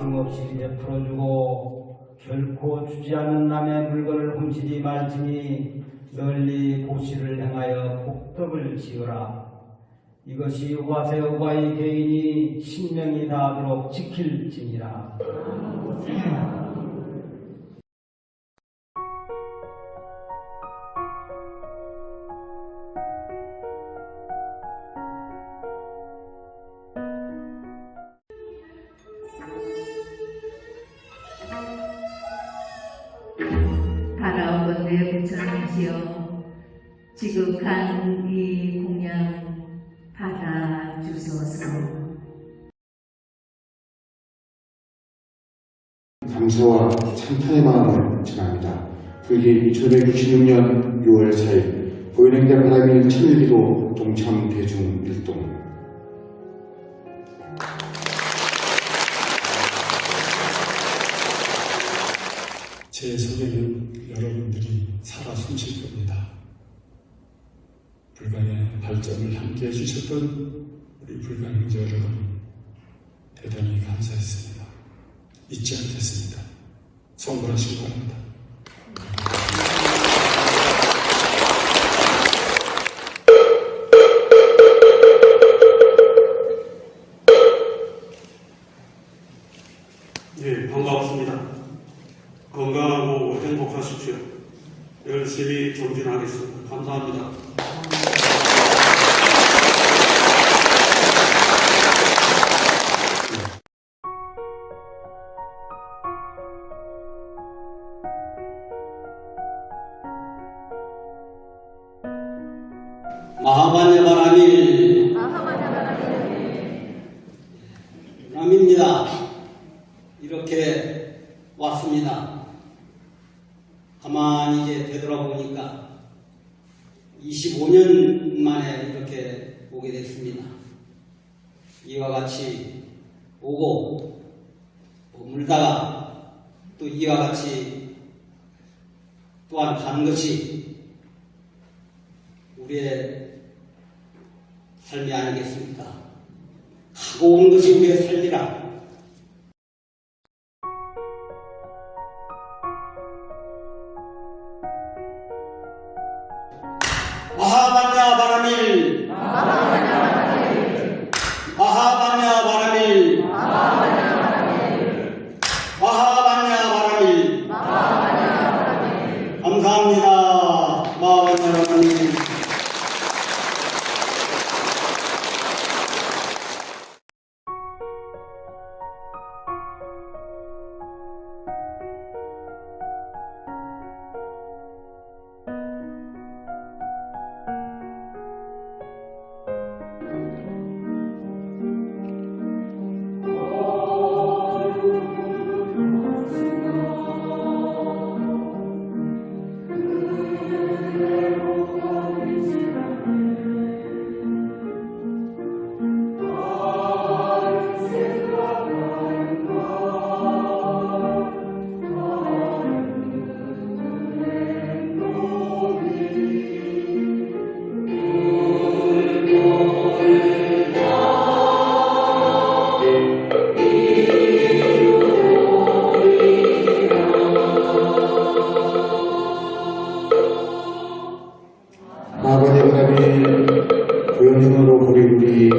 아낌없이 베풀어주고 결코 주지 않는 남의 물건을 훔치지 말지니 널리 보시를 행하여 복덕을 지어라. 이것이 여호와의 개인이 신명이 다하도록 지킬지니라. 내 부처님이시여 지극한 이 공양 받아 주소서. 감사와 찬탄의 마음을 전합니다. 그게 1966년 6월 4일 보현행대 바람일 천일기도 동참 대중 일동 제 속에는 여러분들이 살아 숨쉴 겁니다. 불간의 발전을 함께 해주셨던 우리 형제 여러분, 대단히 감사했습니다. 잊지 않겠습니다. 성불하시기 바랍니다. 예, 반갑습니다. 행복하십시오. 열심히 정진하겠습니다. 감사합니다. 마하반야 바라밀 남입니다. 이렇게 왔습니다. 가만히 이제 되돌아보니까 25년 만에 이렇게 오게 됐습니다. 이와 같이 오고 머물다가 또 이와 같이 또한 가는 것이 우리의 삶이 아니겠습니까? 가고 오는 것이 우리의 삶이라. 마하반야 바라밀. 마하반야 바라밀. 감사합니다. 마하반야 바 전으로 고객님들이